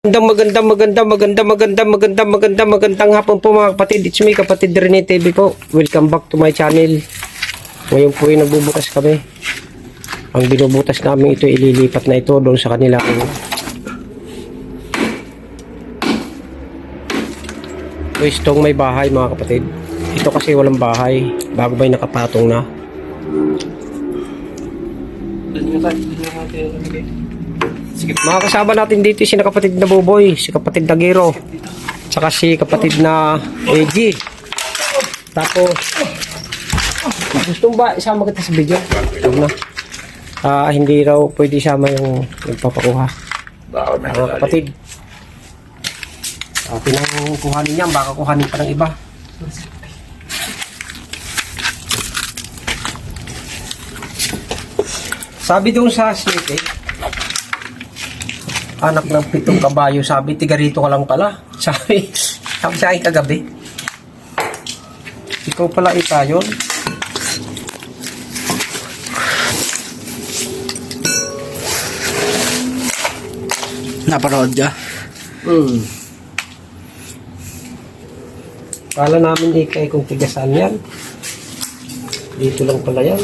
Magandang magandang magandang magandang magandang magandang magandang magandang hapon po mga kapatid. It's me kapatid Rene TV po. Welcome back to my channel. Ngayon po ay nagbubukas kami. Ang binubutas namin ito ililipat na ito doon sa kanila. Pwestong may bahay mga kapatid. Ito kasi walang bahay. Bago ba yung nakapatong na. Sige, mga kasama natin dito si kapatid na Boboy, si kapatid na Gero, saka si kapatid na AG. Tapos, gusto ba isama kita sa video? Huwag na. Ah, hindi raw pwede isama yung nagpapakuha. Mga kapatid. Ah, pinang kuhanin niya, baka kuhanin pa ng iba. Sabi doon sa snake eh, anak ng pitong kabayo, sabi, tiga rito ka lang pala. Sabi, sabi sa akin kagabi. Ikaw pala ita yun. Naparood ka? Hmm. Kala namin ikay kung tigasan yan. Dito lang pala yan.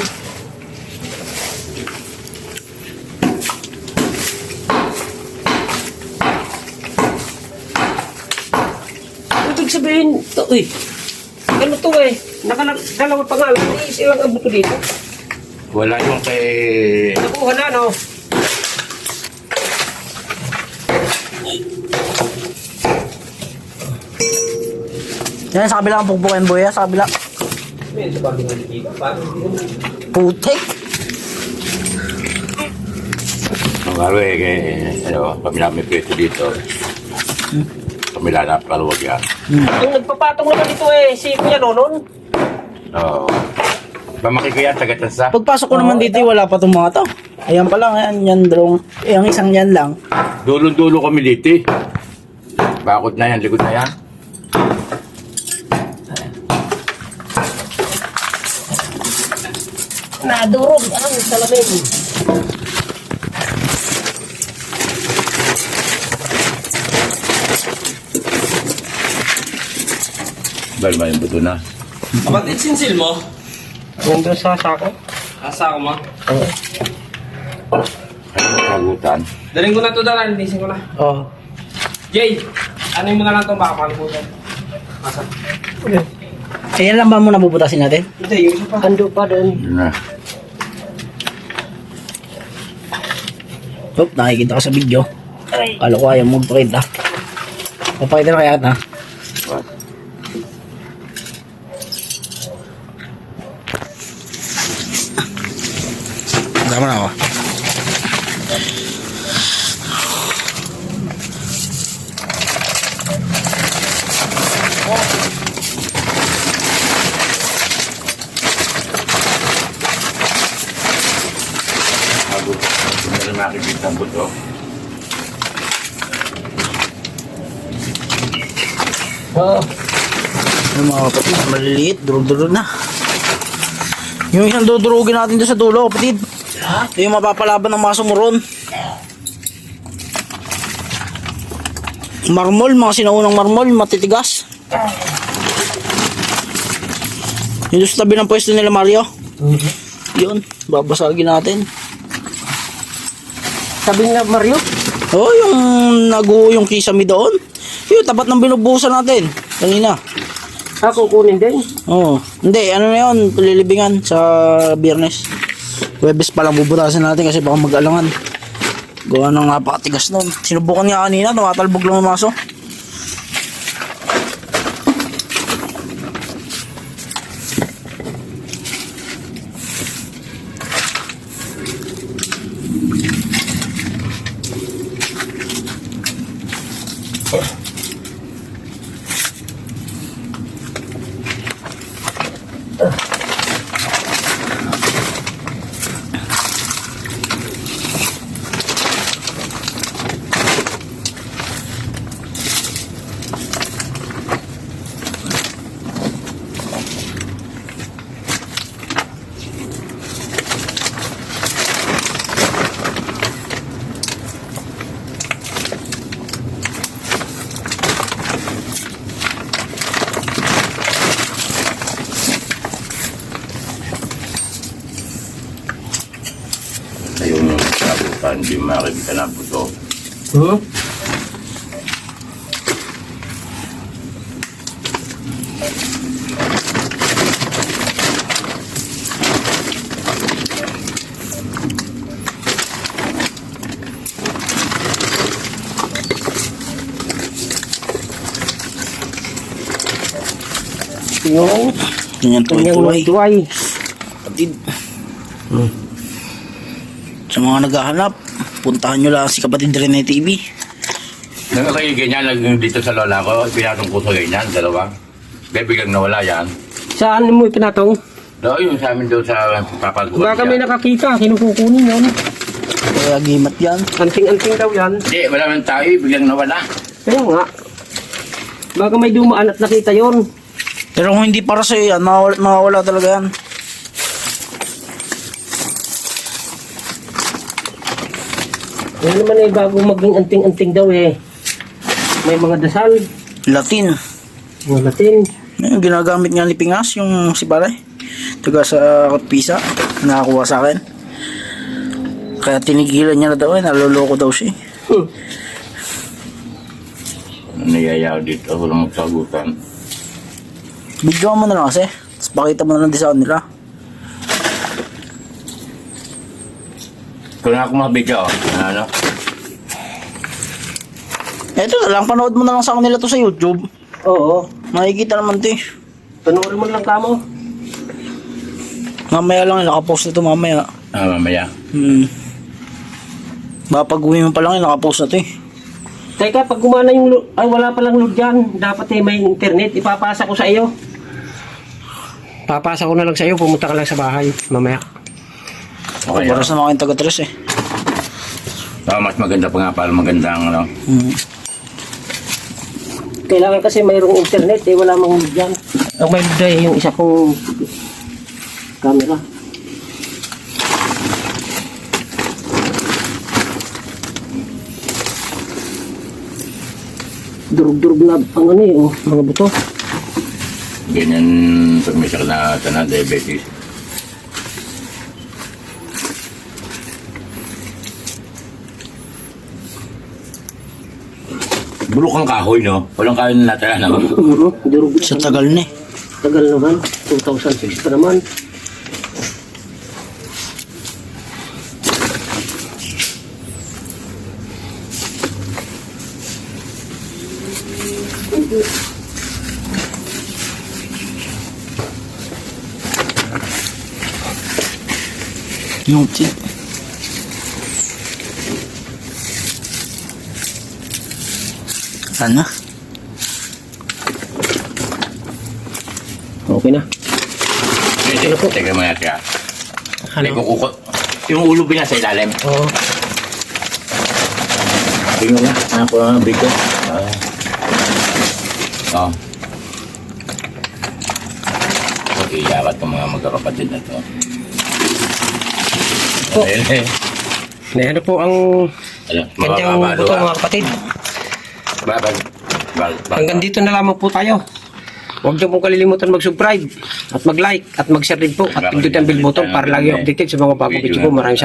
Sabihin, to, uy, ano to eh, nakadalawa pa nga, iis ilang ang buto dito. Wala yung kay... Nakuha na, no? Yan, sa kabila ang pukpukin boya, sa kabila. May sa bagay ng dito, parang Putik! Ang ano eh, kay, ano, kami namin pwesto dito. Kami na paluwag yan. Yung nagpapatong naman ito eh, si Kuya Nonon. Oo. Pamaki ko yan, taga-tansa. Pagpasok ko naman dito, wala pa itong mga to. Ayan pa lang, ayan, yan drone. Eh, ang isang yan lang. Dulo-dulo kami dito eh. Bakod na yan, likod na yan. Nadurog ang salamin. Dahil may buto na. Kapatid, sinsil mo? Yan doon sa sako. Asa ako mo? Oo. Ano kagutan? Daling ko na to dalan, linisin ko na. Oh. Jay, ano mo na lang itong baka makalimutan? Asa? Ayan lang ba muna bubutasin natin? Hindi, yung isa pa. Ando pa doon. Yun na. Oop, nakikita ko sa video. Kala ko ayaw mo magpakita. Papakita na kaya kita. Tama na ako. Hindi na makikita ang buto. Oh. Yung mga kapatid, maliliit, durug-durug na. Yung isang dudurugin natin doon sa dulo, kapatid. Yung mapapalaban ng mga sumuron. Marmol, mga sinaunang marmol, matitigas. Yung doon sa tabi ng pwesto nila Mario. Yun, babasagin natin. Sabi nga Mario, Oh, yung nagu yung kisame doon. Yun, tapat ng binubuhusan natin. Kanina. Ah, Ako kunin din. Oo. Hindi, ano na yun, lilibingan sa biyernes. Webes pa lang bubutasan natin kasi baka mag-alangan. Gawa ng napakatigas nun. Sinubukan nga kanina, tumatalbog lang umaso. Ugh. Maso. hindi makikita na puto. Hmm? Yung Ganyan kanyang tuloy-tuloy. tuway. Kapatid. Sa mga naghahanap, puntahan nyo lang si kapatid Rene TV. Nung kayo ganyan, nag dito sa lola ko, pinatong ko sa ganyan, dalawa. Kaya biglang nawala yan. Saan mo ipinatong? No, yung sa amin doon sa papaguhan Baka may nakakita, kinukukunin yun. Kaya gimat yan. Anting-anting daw yan. Hindi, wala man tayo, biglang nawala. Kaya nga. Baka may dumaan at nakita yon. Pero kung hindi para sa'yo yan, mawawala, mawawala talaga yan. Yan naman eh, bago maging anting-anting daw eh. May mga dasal, Latin. mga latin. Yung ginagamit nga ni Pingas, yung si Baray. Taga sa Pisa, nakakuha sa akin. Kaya tinigilan niya na daw eh, naloloko daw siya. eh. Hmm. Nayayaw dito, walang magsagutan. Video mo na lang kasi. Tapos pakita mo na lang din sa kanila. Kung ako mga video, ano, Eto na lang, panood mo na lang sa kanila to sa YouTube. Oo. Makikita naman to eh. Panoorin mo lang kamo. Mamaya lang, nakapost na to mamaya. ah, mamaya. Hmm. Baka pag uwi mo pa lang, nakapost na to eh. Teka, pag gumana yung lo- ay wala palang load dyan, dapat eh may internet, ipapasa ko sa iyo. Papasa ko na lang sa iyo, pumunta ka lang sa bahay mamaya. Okay, Para sa mga kayong taga-tres eh. ah, mas maganda pa nga pala, magandang ano. Hmm. Kailangan kasi mayroong internet eh, wala mang load dyan. Ang may load eh, yung isa kong camera. Durug-durug na ang ano eh, oh, mga buto. Ganyan, pag may sakit na sana, diabetes. Bulok ang kahoy, no? Walang kahoy na natala, no? Oo. Sa tagal na eh. Tagal naman, 2006 pa naman. Yung tit. Ano? Okay na. Hindi, teka mga teka. Hindi Ano? ko kuko. Yung ulo ba niya sa ilalim? Oo. Tingnan nga, ako ang bigo. Ah. Oh. Okay, yakat ng mga magkakapatid na to. Po. Ayun eh. Na ano po ang Ano, kanyang buto mga kapatid. Babag. Bag, bag. Hanggang dito na lamang po tayo. Huwag niyo pong kalilimutan mag-subscribe at mag-like at mag-share din po at pindutin ang bell button para lagi updated sa mga bagong video po. Maraming salamat.